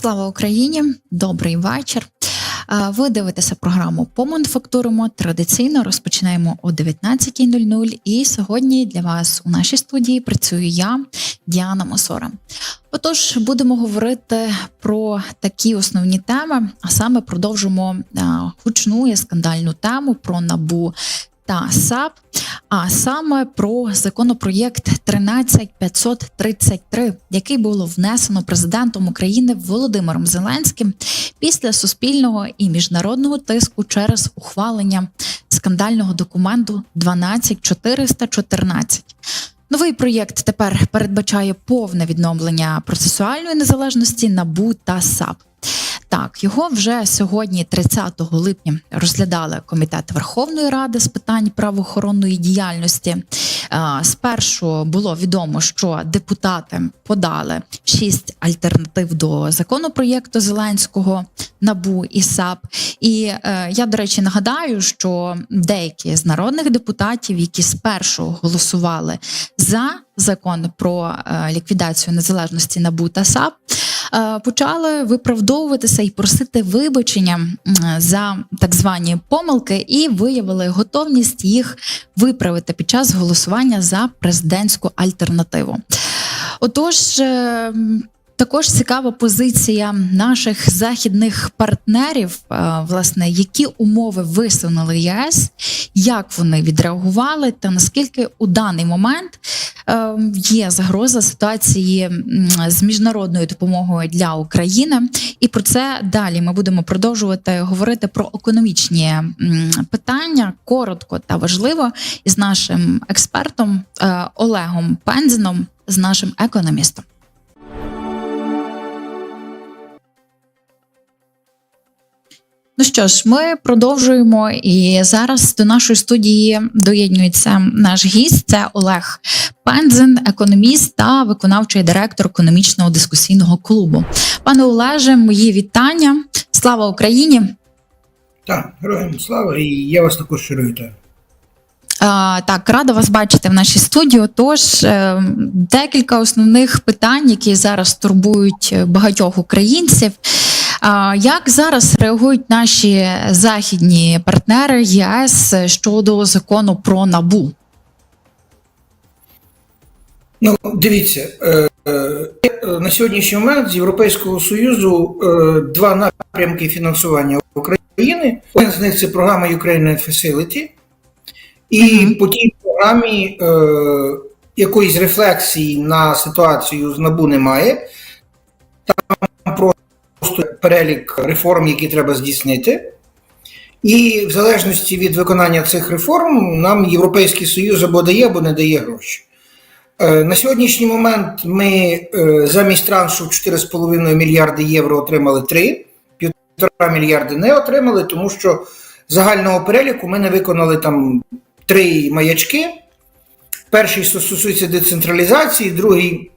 Слава Україні! Добрий вечір. Ви дивитеся програму «Помануфактуримо». Традиційно розпочинаємо о 19.00. І сьогодні для вас у нашій студії працюю я, Діана Мосора. Отож, будемо говорити про такі основні теми, а саме продовжимо гучну і скандальну тему про набу та САП, а саме про законопроєкт 13533, який було внесено президентом України Володимиром Зеленським після суспільного і міжнародного тиску через ухвалення скандального документу 12414. Новий проєкт тепер передбачає повне відновлення процесуальної незалежності НАБУ та САП. Так, його вже сьогодні, 30 липня, розглядали комітет Верховної Ради з питань правоохоронної діяльності. Е, Спершу було відомо, що депутати подали шість альтернатив до законопроєкту Зеленського НАБУ і САП. І е, я, до речі, нагадаю, що деякі з народних депутатів, які спершу голосували за закон про е, ліквідацію незалежності НАБУ та САП, почали виправдовуватися і просити вибачення за так звані помилки, і виявили готовність їх виправити під час голосування за президентську альтернативу. Отож. Також цікава позиція наших західних партнерів, е, власне, які умови висунули ЄС, як вони відреагували, та наскільки у даний момент е, є загроза ситуації з міжнародною допомогою для України. І про це далі ми будемо продовжувати говорити про економічні питання коротко та важливо із нашим експертом е, Олегом Пензеном, з нашим економістом. Ну що ж, ми продовжуємо, і зараз до нашої студії доєднується наш гість. Це Олег Пензен, економіст та виконавчий директор економічного дискусійного клубу. Пане Олеже, мої вітання. Слава Україні! Так, героям слава, і я вас також щиро вітаю. Так, рада вас бачити в нашій студії. Тож е, декілька основних питань, які зараз турбують багатьох українців. Як зараз реагують наші західні партнери ЄС щодо закону про набу? Ну, дивіться, е, е, на сьогоднішній момент з Європейського Союзу е, два напрямки фінансування України. Один з них це програма Ukraine Facility, і по тій програмі е, якоїсь рефлексії на ситуацію з НАБУ немає. Просто перелік реформ, які треба здійснити. І в залежності від виконання цих реформ нам Європейський Союз або дає, або не дає гроші. Е, На сьогоднішній момент ми е, замість траншу 4,5 мільярди євро отримали 3, 1,5 мільярди не отримали, тому що загального переліку ми не виконали там три маячки. Перший стосується децентралізації, другий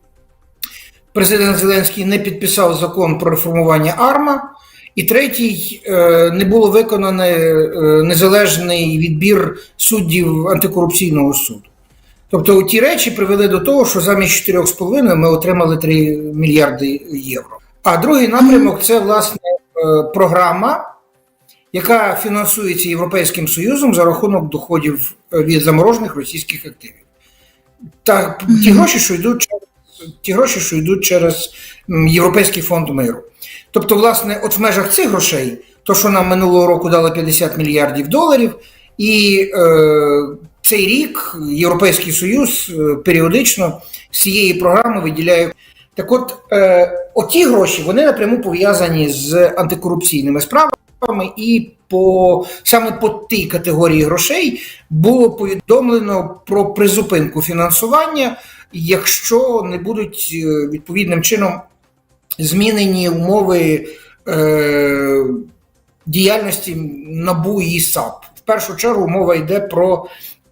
президент Зеленський не підписав закон про реформування АРМА. І третій е, не було виконано е, незалежний відбір суддів антикорупційного суду. Тобто ті речі привели до того, що замість 4,5 ми отримали 3 мільярди євро. А другий напрямок це власне е, програма, яка фінансується Європейським Союзом за рахунок доходів від заморожених російських активів. Та ті гроші, що йдуть через ті гроші, що йдуть через Європейський фонд миру. Тобто, власне, от в межах цих грошей, то, що нам минулого року дали 50 мільярдів доларів, і е, цей рік Європейський Союз е, періодично з цієї програми виділяє. Так от, е, оті гроші вони напряму пов'язані з антикорупційними справами, і по саме по тій категорії грошей було повідомлено про призупинку фінансування, якщо не будуть е, відповідним чином змінені умови е, діяльності НАБУ і САП. В першу чергу мова йде про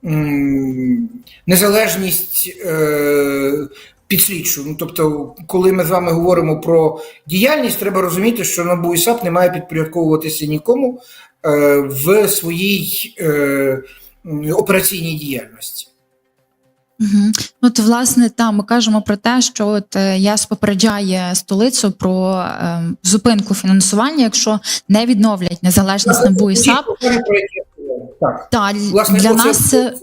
м, незалежність е, підслідчу. Ну, тобто, коли ми з вами говоримо про діяльність, треба розуміти, що НАБУ і САП не має підпорядковуватися нікому е, в своїй е, операційній діяльності. Угу. От, власне, там ми кажемо про те, що от ЄС ЯС попереджає столицю про е, зупинку фінансування, якщо не відновлять незалежність НАБУ і САП. Так. так. Власне, для нас це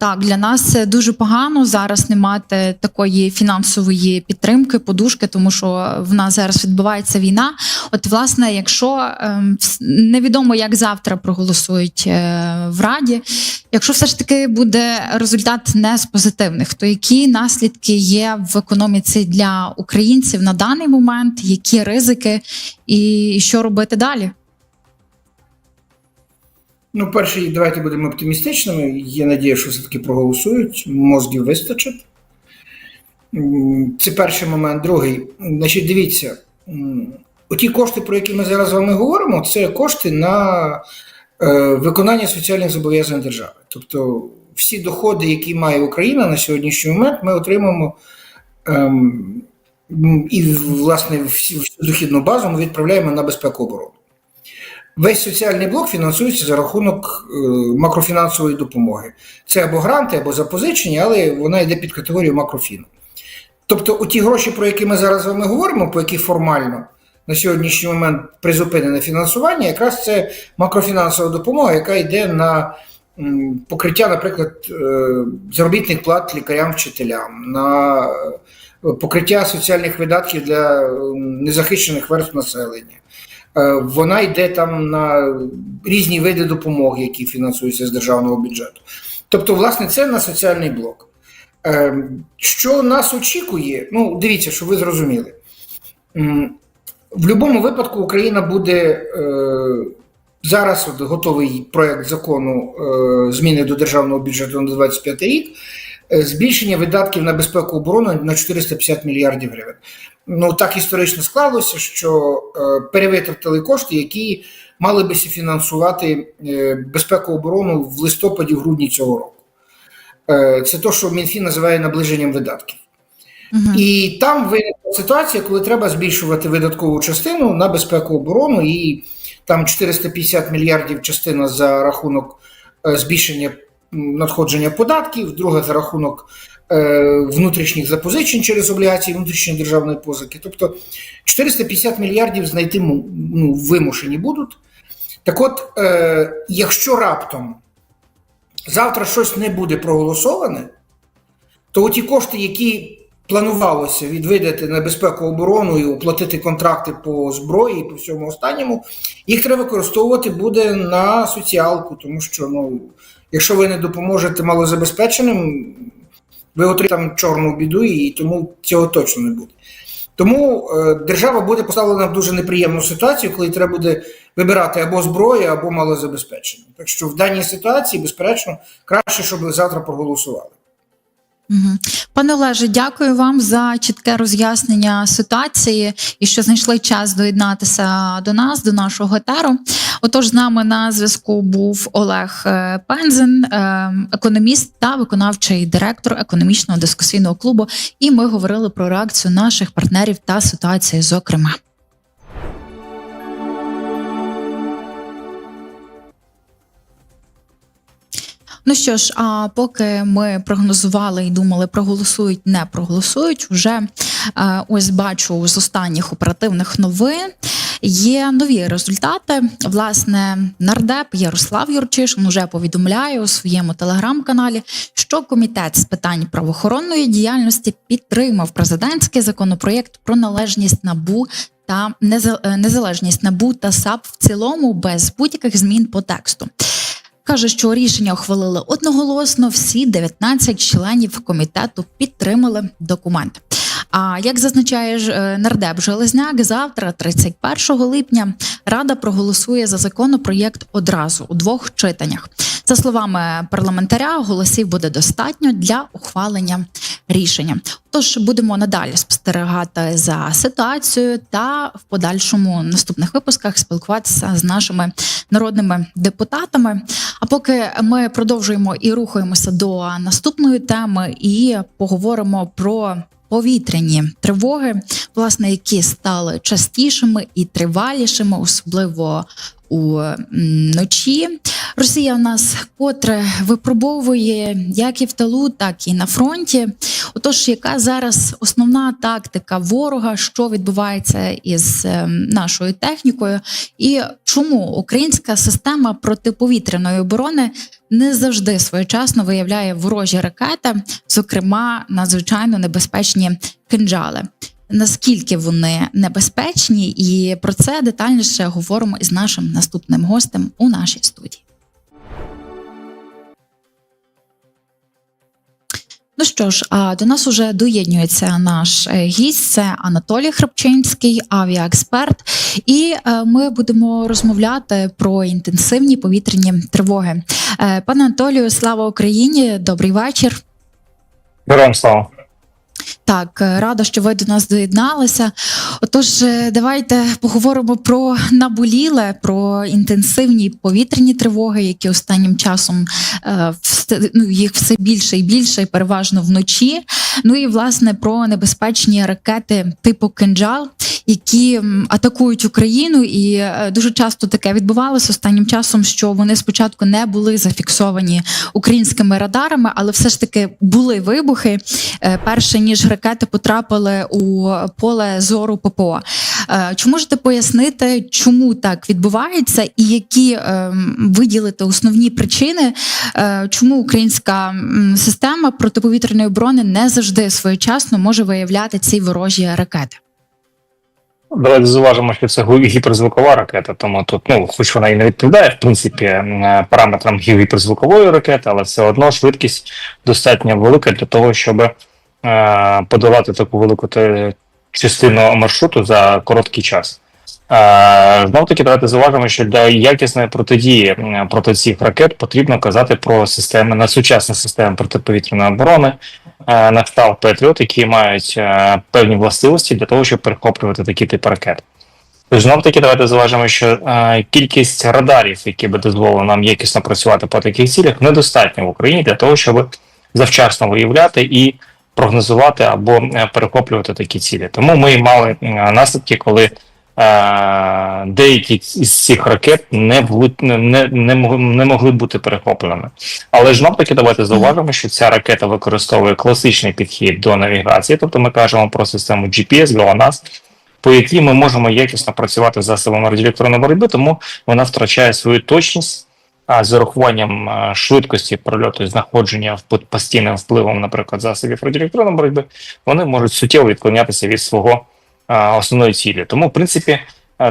Так, для нас дуже погано зараз не мати такої фінансової підтримки, подушки, тому що в нас зараз відбувається війна. От, власне, якщо ем, невідомо, як завтра проголосують е, в Раді, якщо все ж таки буде результат не з позитивних, то які наслідки є в економіці для українців на даний момент, які ризики, і що робити далі? Ну, перший, давайте будемо оптимістичними. Є надія, що все-таки проголосують, мозгів вистачить. Це перший момент. Другий. Значить, дивіться, оті кошти, про які ми зараз з вами говоримо, це кошти на е, виконання соціальних зобов'язань держави. Тобто всі доходи, які має Україна на сьогоднішній момент, ми отримаємо. ем, І, власне, всю дохідну базу ми відправляємо на безпеку оборони. Весь соціальний блок фінансується за рахунок е, макрофінансової допомоги. Це або гранти, або запозичення, але вона йде під категорію макрофіну. Тобто, ті гроші, про які ми зараз з вами говоримо, по яких формально на сьогоднішній момент призупинене фінансування, якраз це макрофінансова допомога, яка йде на покриття, наприклад, е, заробітних плат лікарям, вчителям, на е, покриття соціальних видатків для незахищених верств населення. Е, Вона йде там на різні види допомоги, які фінансуються з державного бюджету. Тобто, власне, це на соціальний блок. Е, Що нас очікує? Ну, дивіться, щоб ви зрозуміли. В будь-якому випадку Україна буде е, зараз от готовий проект закону зміни до державного бюджету на 25 рік. Збільшення видатків на безпеку оборони на 450 мільярдів гривень. Ну так історично склалося, що е, перевитратили кошти, які мали би фінансувати е, безпеку оборону в листопаді-грудні цього року. Е, це те, що Мінфін називає наближенням видатків. Угу. І там виникла ситуація, коли треба збільшувати видаткову частину на безпеку оборону, і там 450 мільярдів частина за рахунок збільшення надходження податків, друга за рахунок внутрішніх запозичень через облігації внутрішньої державної позики. Тобто 450 мільярдів знайти ну, вимушені будуть. Так от, е, якщо раптом завтра щось не буде проголосоване, то ті кошти, які планувалося відвидати на безпеку оборону і оплатити контракти по зброї і по всьому останньому, їх треба використовувати буде на соціалку, тому що ну, якщо ви не допоможете малозабезпеченим, ви отримаєте там чорну біду, і тому цього точно не буде. Тому е, держава буде поставлена в дуже неприємну ситуацію, коли треба буде вибирати або зброю, або малозабезпечення. Так що в даній ситуації, безперечно, краще, щоб ви завтра проголосували. Пане Олеже, дякую вам за чітке роз'яснення ситуації і що знайшли час доєднатися до нас, до нашого етеру. Отож, з нами на зв'язку був Олег е, Пензен, е, економіст та виконавчий директор економічного дискусійного клубу. І ми говорили про реакцію наших партнерів та ситуацію, зокрема. Ну що ж, а поки ми прогнозували і думали, проголосують, не проголосують. Вже е, ось бачу з останніх оперативних новин. Є нові результати. Власне, нардеп Ярослав Юрчишин вже повідомляє у своєму телеграм-каналі, що комітет з питань правоохоронної діяльності підтримав президентський законопроєкт про належність набу та е, незалежність набу та САП в цілому без будь-яких змін по тексту. Каже, що рішення ухвалили одноголосно. Всі 19 членів комітету підтримали документ. А як зазначає е, нардеп Железняк, завтра, 31 липня, рада проголосує за законопроєкт одразу у двох читаннях. За словами парламентаря, голосів буде достатньо для ухвалення рішення. Тож будемо надалі спостерігати за ситуацією та в подальшому наступних випусках спілкуватися з нашими народними депутатами. А поки ми продовжуємо і рухаємося до наступної теми, і поговоримо про повітряні тривоги, власне, які стали частішими і тривалішими, особливо у ночі. Росія в нас котре випробовує як і в тилу, так і на фронті. Отож, яка зараз основна тактика ворога, що відбувається із ем, нашою технікою, і чому українська система протиповітряної оборони не завжди своєчасно виявляє ворожі ракети, зокрема надзвичайно небезпечні кинджали? Наскільки вони небезпечні, і про це детальніше говоримо із нашим наступним гостем у нашій студії. Ну що ж, а до нас уже доєднюється наш е, гість. Це Анатолій Храпчинський, авіаексперт. І е, ми будемо розмовляти про інтенсивні повітряні тривоги. Е, Пане Анатолію, слава Україні! Добрий вечір. Героям слава. Так, е, рада, що ви до нас доєдналися. Отож, е, давайте поговоримо про наболіле, про інтенсивні повітряні тривоги, які останнім часом е, ну, їх все більше і більше, і переважно вночі. Ну і власне про небезпечні ракети типу кинджал, які атакують Україну, і е, дуже часто таке відбувалося останнім часом, що вони спочатку не були зафіксовані українськими радарами, але все ж таки були вибухи е, перше ніж ракети потрапили у поле зору ППО. Е, Чи можете пояснити, чому так відбувається, і які виділити основні причини, чому українська система протиповітряної оборони не завжди своєчасно може виявляти ці ворожі ракети? Давайте зауважимо, що це гіперзвукова ракета, тому тут, ну, хоч вона і не відповідає, в принципі, параметрам гіперзвукової ракети, але все одно швидкість достатньо велика для того, щоб е, подолати таку велику частину маршруту за короткий час. Е, Знов таки, давайте зауважимо, що для якісної протидії проти цих ракет потрібно казати про системи на сучасні системи протиповітряної оборони, на кшталт Петріот, які мають е, певні властивості для того, щоб перехоплювати такі типи ракет. Тож знов таки, давайте зауважимо, що е, кількість радарів, які би дозволили нам якісно працювати по таких цілях, недостатньо в Україні для того, щоб завчасно виявляти і прогнозувати або е, перехоплювати такі цілі. Тому ми мали е, наслідки, коли е, деякі з цих ракет не, були, не, не, не, могли, не могли бути перехопленими. Але ж нам таки давайте зауважимо, що ця ракета використовує класичний підхід до навігації, тобто ми кажемо про систему GPS, GLONASS, по якій ми можемо якісно працювати з засобами радіоелектронної боротьби, тому вона втрачає свою точність. А з урахуванням швидкості прольоту і знаходження під постійним впливом, наприклад, засобів радіоелектронної боротьби, вони можуть суттєво відклонятися від свого основної цілі. Тому, в принципі,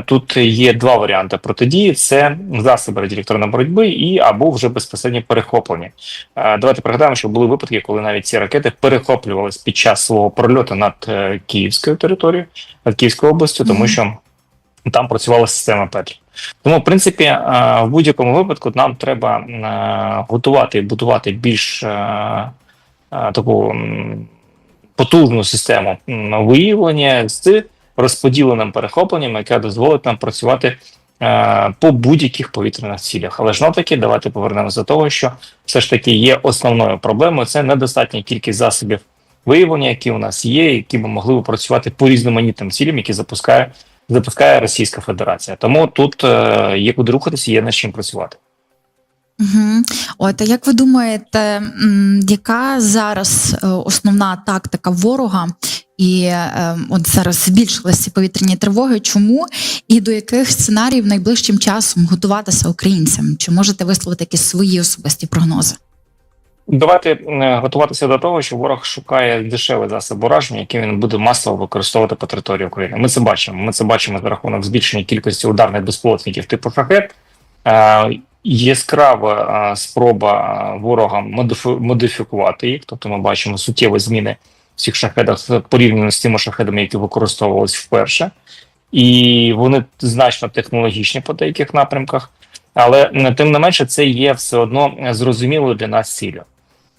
тут є два варіанти протидії: це засоби радіоелектронної боротьби і або вже безпосередньо перехоплення. Давайте пригадаємо, що були випадки, коли навіть ці ракети перехоплювалися під час свого прольоту над е, Київською територією, над Київською областю, тому що там працювала система Петрі. Тому, в принципі, в будь-якому випадку нам треба готувати і будувати більш е, е, таку потужну систему виявлення з розподіленим перехопленням, яке дозволить нам працювати е, по будь-яких повітряних цілях. Але ж таки, давайте повернемося до того, що все ж таки є основною проблемою це недостатня кількість засобів виявлення, які у нас є, які би могли б працювати по різноманітним цілям, які запускає запускає Російська Федерація. Тому тут е, є куди рухатися, є над чим працювати. Угу. От а як ви думаєте, яка зараз е, основна тактика ворога? І е, от зараз збільшилися повітряні тривоги. Чому і до яких сценаріїв найближчим часом готуватися українцям? Чи можете висловити якісь свої особисті прогнози? Давайте е, готуватися до того, що ворог шукає дешевий засіб ураження, який він буде масово використовувати по території України. Ми це бачимо. Ми це бачимо за рахунок збільшення кількості ударних безпілотників типу шахет. Яскрава спроба ворогам модифікувати їх. Тобто ми бачимо суттєві зміни в цих шахедах порівняно з тими шахедами, які використовувалися вперше, і вони значно технологічні по деяких напрямках. Але тим не менше, це є все одно зрозумілою для нас ціллю.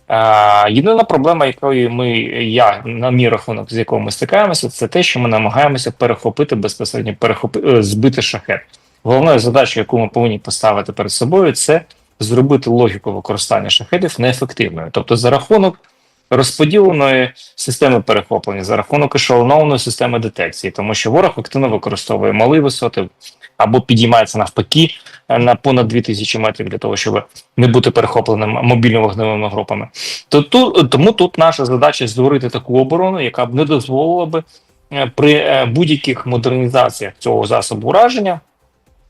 Е, єдина проблема, якою ми, я на мій рахунок, з якого ми стикаємося, це те, що ми намагаємося перехопити безпосередньо перехопи, е, збити шахет. Головною задачею, яку ми повинні поставити перед собою, це зробити логіку використання шахедів неефективною. Тобто, за рахунок розподіленої системи перехоплення за рахунок ешелонованої системи детекції, тому що ворог активно використовує малі висоти або підіймається навпаки е, на понад 2000 метрів для того, щоб не бути перехопленим мобільно-вогневими групами. То тут тому тут наша задача створити таку оборону, яка б не дозволила би е, при е, будь-яких модернізаціях цього засобу ураження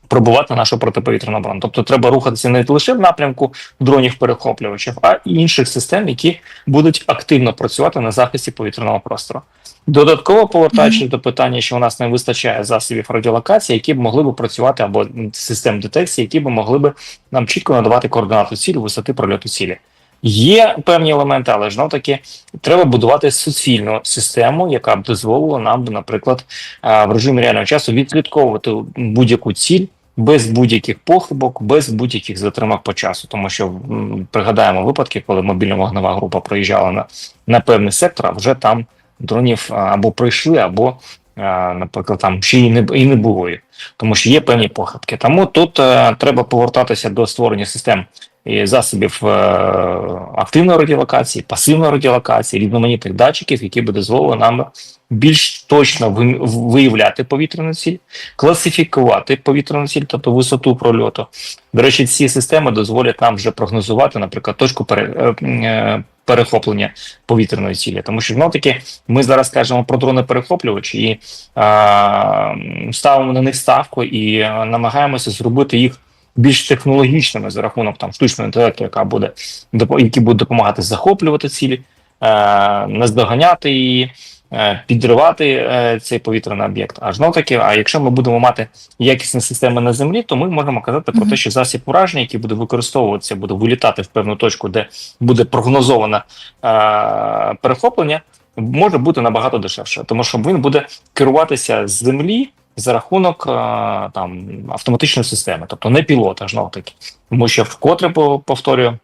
пробувати нашу протиповітряну оборону. Тобто треба рухатися не лише в напрямку дронів перехоплювачів, а й інших систем, які будуть активно працювати на захисті повітряного простору. Додатково повертаючись до питання, що у нас не вистачає засобів радіолокації, які б могли б працювати або систем детекції, які б могли б нам чітко надавати координату цілі, висоти прольоту цілі. Є певні елементи, але ж таки треба будувати суцільну систему, яка б дозволила нам, наприклад, в режимі реального часу відслідковувати будь-яку ціль без будь-яких похибок, без будь-яких затримок по часу. Тому що пригадаємо випадки, коли мобільна вогнева група проїжджала на, на певний сектор, а вже там дронів або пройшли, або, наприклад, там ще і не і не було їх, тому що є певні похибки. Тому тут е, треба повертатися до створення систем засобів е, активної радіолокації, пасивної радіолокації, різноманітних датчиків, які би дозволили нам більш точно ви- виявляти повітряну ціль, класифікувати повітряну ціль, тобто висоту прольоту. До речі, ці системи дозволять нам вже прогнозувати, наприклад, точку пере, е, е, перехоплення повітряної цілі. Тому що знов таки ми зараз кажемо про дрони перехоплювачі і а, ставимо на них ставку і намагаємося зробити їх більш технологічними за рахунок там штучного інтелекту, яка буде які будуть допомагати захоплювати цілі, е, наздоганяти її. е, Підривати е, цей повітряний об'єкт. А знов таки, а якщо ми будемо мати якісні системи на землі, то ми можемо казати про те, що засіб ураження, який буде використовуватися, буде вилітати в певну точку, де буде прогнозоване е, перехоплення, може бути набагато дешевше, тому що він буде керуватися з землі за рахунок е, там автоматичної системи, тобто не пілота, знов таки, тому що вкотре по- повторюю,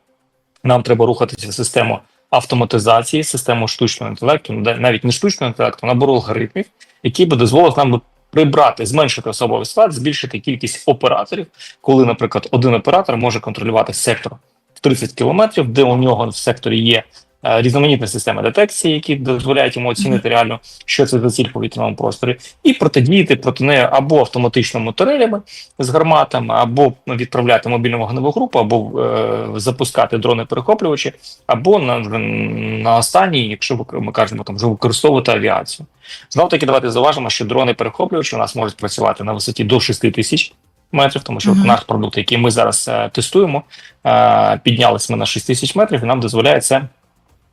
нам треба рухатися в систему автоматизації, систему штучного інтелекту, ну, навіть не штучного інтелекту, набору алгоритмів, які би дозволили нам прибрати, зменшити особовий склад, збільшити кількість операторів, коли, наприклад, один оператор може контролювати сектор в 30 кілометрів, де у нього в секторі є різноманітні системи детекції, які дозволяють йому оцінити реально, що це за ціль в повітряному просторі, і протидіяти проти неї або автоматичними турелями з гарматами, або відправляти мобільну вогневу групу, або е, запускати дрони перехоплювачі, або на, на останній, якщо ми кажемо там вже використовувати авіацію. Знов таки давайте зауважимо, що дрони перехоплювачі у нас можуть працювати на висоті до 6 тисяч метрів, тому що Мгм. наш продукт, який ми зараз е, тестуємо, е, піднялись ми на 6 тисяч метрів, і нам дозволяє це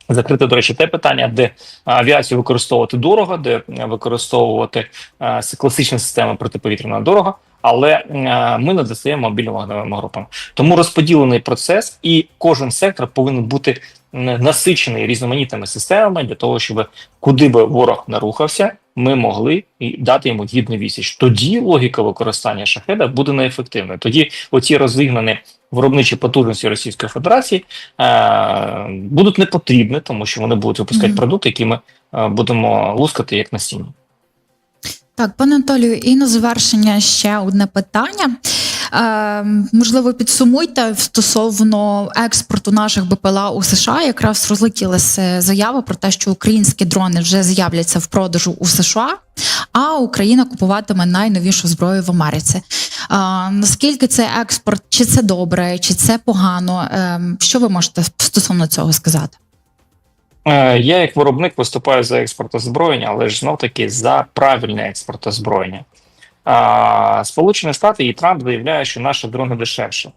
закрити, до речі, те питання, де авіацію використовувати дорого, де е, використовувати е, класичні системи протиповітряного дорого, але е, ми не достаємо мобільно-вогневим групам. Тому розподілений процес, і кожен сектор повинен бути насичений різноманітними системами для того, щоб куди би ворог не рухався, ми могли і дати йому гідну відсіч. Тоді логіка використання шахеда буде неефективною. Тоді оці розігнані виробничі потужності Російської Федерації е, будуть не потрібні, тому що вони будуть випускати Мгм. продукти, які ми е, будемо лускати як насіння. Так, пане Анатолію, і на завершення ще одне питання. Е, можливо, підсумуйте стосовно експорту наших БПЛА у США. Якраз розлетілася заява про те, що українські дрони вже з'являться в продажу у США, а Україна купуватиме найновішу зброю в Америці. Е, наскільки цей експорт, чи це добре, чи це погано? Е, що ви можете стосовно цього сказати? Е, Я як виробник виступаю за експорт озброєння, але ж знов таки за правильне експорт озброєння. А, Сполучені Штати і Трамп заявляє, що наші дрони дешевші.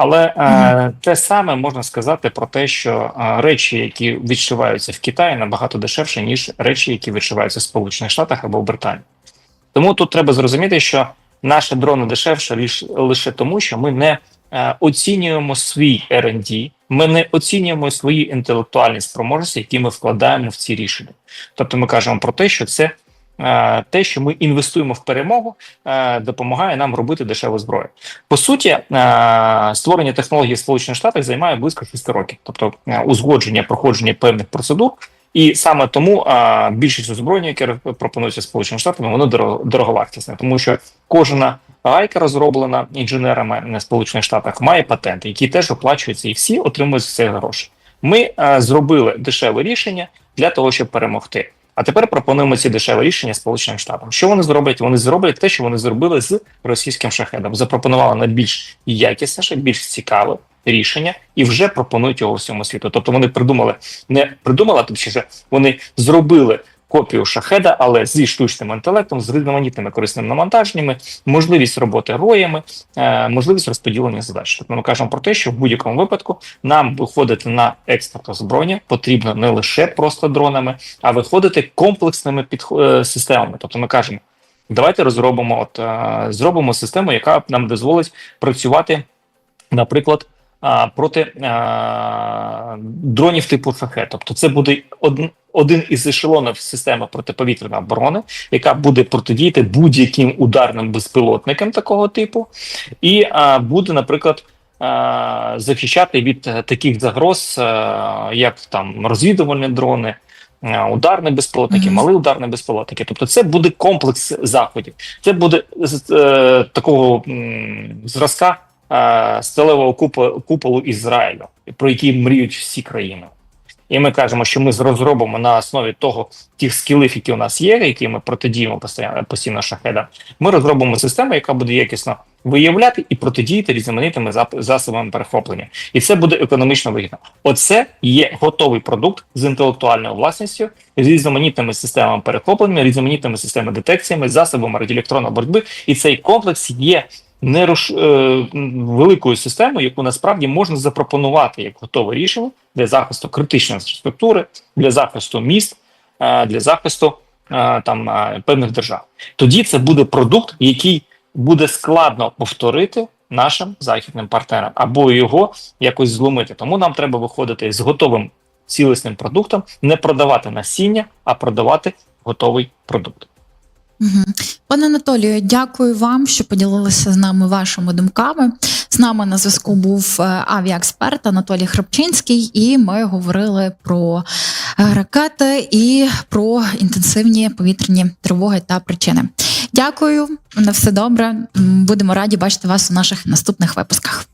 Але е, те саме можна сказати про те, що е, речі, які відшиваються в Китаї, набагато дешевше, ніж речі, які відшиваються в Сполучених Штатах або в Британії. Тому тут треба зрозуміти, що наші дрони дешевше лише, лише тому, що ми не е, оцінюємо свій R&D, ми не оцінюємо свої інтелектуальні спроможності, які ми вкладаємо в ці рішення. Тобто ми кажемо про те, що це те, що ми інвестуємо в перемогу, е, допомагає нам робити дешеву зброю. По суті, е, створення технологій в Сполучених Штатах займає близько 6 років, тобто е, узгодження, проходження певних процедур. І саме тому а, більшість озброєння, яке пропонується Сполученими Штатами, воно дорого, дороговартісне, тому що кожна гайка розроблена інженерами на Сполучених Штатах, має патенти, які теж оплачуються, і всі отримують за це гроші. Ми е, зробили дешеве рішення для того, щоб перемогти. А тепер пропонуємо ці дешеві рішення Сполученим Штатам. Що вони зроблять? Вони зроблять те, що вони зробили з російським шахедом. Запропонували на більш якісніше, більш цікаве рішення і вже пропонують його всьому світу. Тобто вони придумали, не придумали, вже. вони зробили копію шахеда, але зі штучним інтелектом, з різноманітними корисними навантаженнями, можливість роботи роями, е, можливість розподілення задач. Тобто ми кажемо про те, що в будь-якому випадку нам виходити на експорт озброєння потрібно не лише просто дронами, а виходити комплексними е, системами. Тобто ми кажемо, давайте розробимо, от е, зробимо систему, яка нам дозволить працювати, наприклад. Проти а, дронів типу шахет, тобто це буде один, один із ешелонів системи протиповітряної оборони, яка буде протидіяти будь-яким ударним безпілотникам такого типу, і а, буде, наприклад, а, захищати від е, таких загроз, е, як там розвідувальні дрони, е, ударні безпілотники, малі ударні безпілотники. Тобто, це буде комплекс заходів. Це буде з е, такого м, зразка е, сталевого купо- куполу Ізраїлю, про який мріють всі країни. І ми кажемо, що ми розробимо на основі того тих скілів, які у нас є, які ми протидіємо постійно постійно шахедам. Ми розробимо систему, яка буде якісно виявляти і протидіяти різноманітними засобами перехоплення. І це буде економічно вигідно. Оце є готовий продукт з інтелектуальною власністю, з різноманітними системами перехоплення, різноманітними системами детекціями, засобами радіоелектронної боротьби. І цей комплекс є нерош... е, великою системою, яку насправді можна запропонувати як готове рішення для захисту критичної інфраструктури, для захисту міст, е, для захисту е, там певних держав. Тоді це буде продукт, який буде складно повторити нашим західним партнерам або його якось зломити. Тому нам треба виходити з готовим цілісним продуктом, не продавати насіння, а продавати готовий продукт. Пане Анатолію, дякую вам, що поділилися з нами вашими думками. З нами на зв'язку був е, авіаексперт Анатолій Храпчинський, і ми говорили про е, ракети і про інтенсивні повітряні тривоги та причини. Дякую, на все добре. Будемо раді бачити вас у наших наступних випусках.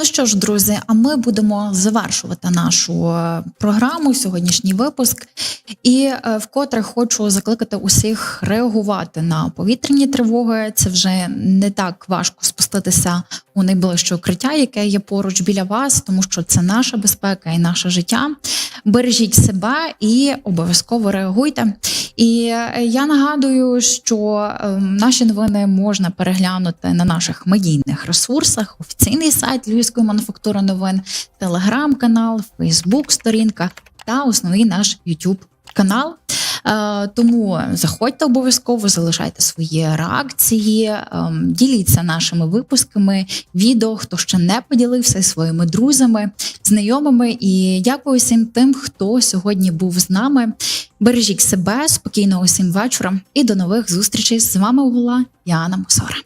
Ну що ж, друзі, а ми будемо завершувати нашу е, програму, сьогоднішній випуск. І е, вкотре хочу закликати усіх реагувати на повітряні тривоги. Це вже не так важко спуститися у найближче укриття, яке є поруч біля вас, тому що це наша безпека і наше життя. Бережіть себе і обов'язково реагуйте. І е, я нагадую, що е, наші новини можна переглянути на наших медійних ресурсах, офіційний сайт Львівської мануфактури новин, телеграм-канал, Фейсбук-сторінка та основний наш YouTube канал. Е, Тому заходьте обов'язково, залишайте свої реакції, ем, діліться нашими випусками, відео, хто ще не поділився своїми друзями, знайомими. І дякую всім тим, хто сьогодні був з нами. Бережіть себе, спокійного усім вечора і до нових зустрічей. З вами була Яна Мусора.